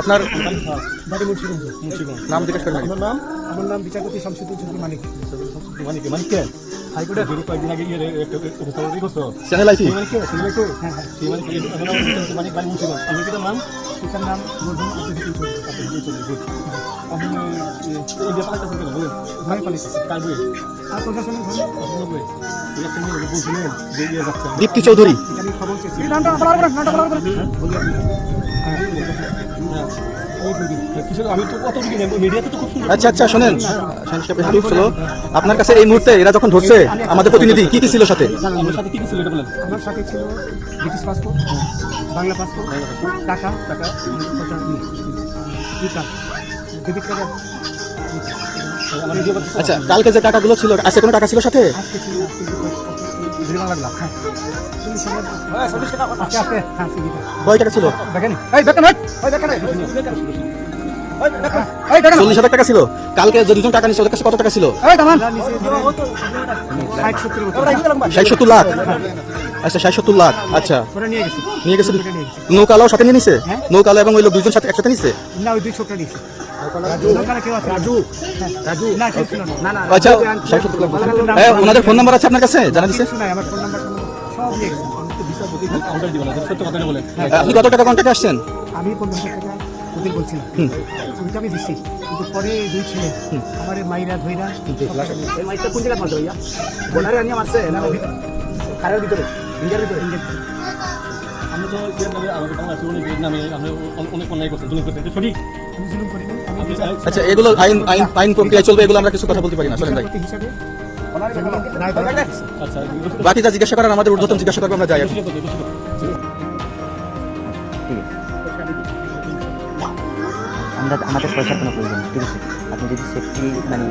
আপনার বাড়ি মুন্সিগঞ্জ মুন্সিগঞ্জ নাম জিজ্ঞেস করেন। আমার নাম আমার নাম বিচারপতি শামসুদ্দিন চৌধুরী মানিক। মানে মানে কে কয়েকদিন আগে ইয়ে একটা উপস্থাপন দিয়ে করছ চ্যানেল আইটি? সেই কে সেই হ্যাঁ হ্যাঁ। সেই মানে কে এখন আমার মানে বাড়ি মুন্সিগঞ্জ। আমি কি নাম? পিতার নাম মরহুম আব্দুল হাকিম চৌধুরী। আপনি দিয়ে চলে গুড। আপনি এই যে পাঁচটা সেকেন্ড বলুন। ভাই পালিয়েছে কার বই আর প্রশাসনের ধরে আপনার বই এই একটা মেয়ে বলছিলেন যে ইয়ে দীপ্তি চৌধুরী? খবর চেয়েছি আচ্ছা আচ্ছা শোনেন। ছিল আপনার কাছে এই মুহূর্তে এরা যখন ধরছে আমাদের প্রতিনিধি কি কি ছিল সাথে? আমার সাথে ছিল ব্রিটিশ পাসপোর্ট বাংলা পাসপোর্ট টাকা টাকা ডেবিট কার্ড আচ্ছা কালকে যে টাকাগুলো ছিল আছে কোনো টাকা ছিল সাথে? কয় টাকা ছিল? দেখেন? এই দেখেন এই দেখেন এই। দেখেন এই দেখেন চল্লিশ হাজার টাকা ছিল। কালকে যে দুজন টাকা নিচ্ছে ওদের কাছে কত টাকা ছিল? ষাট সত্তর লাখ? আচ্ছা ষাট সত্তর লাখ আচ্ছা। ওরা নিয়ে গেছে। নিয়ে গেছে ওটা নিয়ে গেছে। নৌকালাও সাথে নিয়ে নিছে? হ্যাঁ। নৌকালা এবং ওই লোক দুজন সাথে একসাথে নিছে? না ওই দুই ছোকরা নিয়েছে। আচ্ছা ওনাদের ফোন নাম্বার আছে আপনার কাছে? জানা দিছে কিছু আমার ফোন নাম্বার সব নিয়ে গেছে বিচারপতি কাউন্টার দিবেন সত্য কথা বলেন আপনি কত টাকা কন্ট্যাক্ট আসছেন? আমি পনেরো টাকা ওদের বলছিলাম। ওইটা আমি দিচ্ছি কিন্তু পরে দুই ছেলে আমার মাইরা ধইরা কোন জায়গায় মারছে ভাইয়া? বর্ডারে আনিয়ে মারছে না কারের ভিতরে? ইন্ডিয়ার ভিতরে? আমরা তো নামে আমাদের বাংলাদেশে অনেক নামে আমরা অনেক অন্যায় করছেন জুলুম করছেন সঠিক? আমি জুলুম করিনি। আমি আপনি আচ্ছা এগুলো আইন আইন আইন প্রক্রিয়া চলবে, এগুলো আমরা কিছু কথা বলতে পারি না। চলেন ভাই। বাকি যা জিজ্ঞাসা করার আমাদের ঊর্ধ্বতন জিজ্ঞাসা করবে, আমরা যাই আমরা আমাদের পয়সার কোনো প্রয়োজন ঠিক আছে? আপনি যদি সেফটি মানে।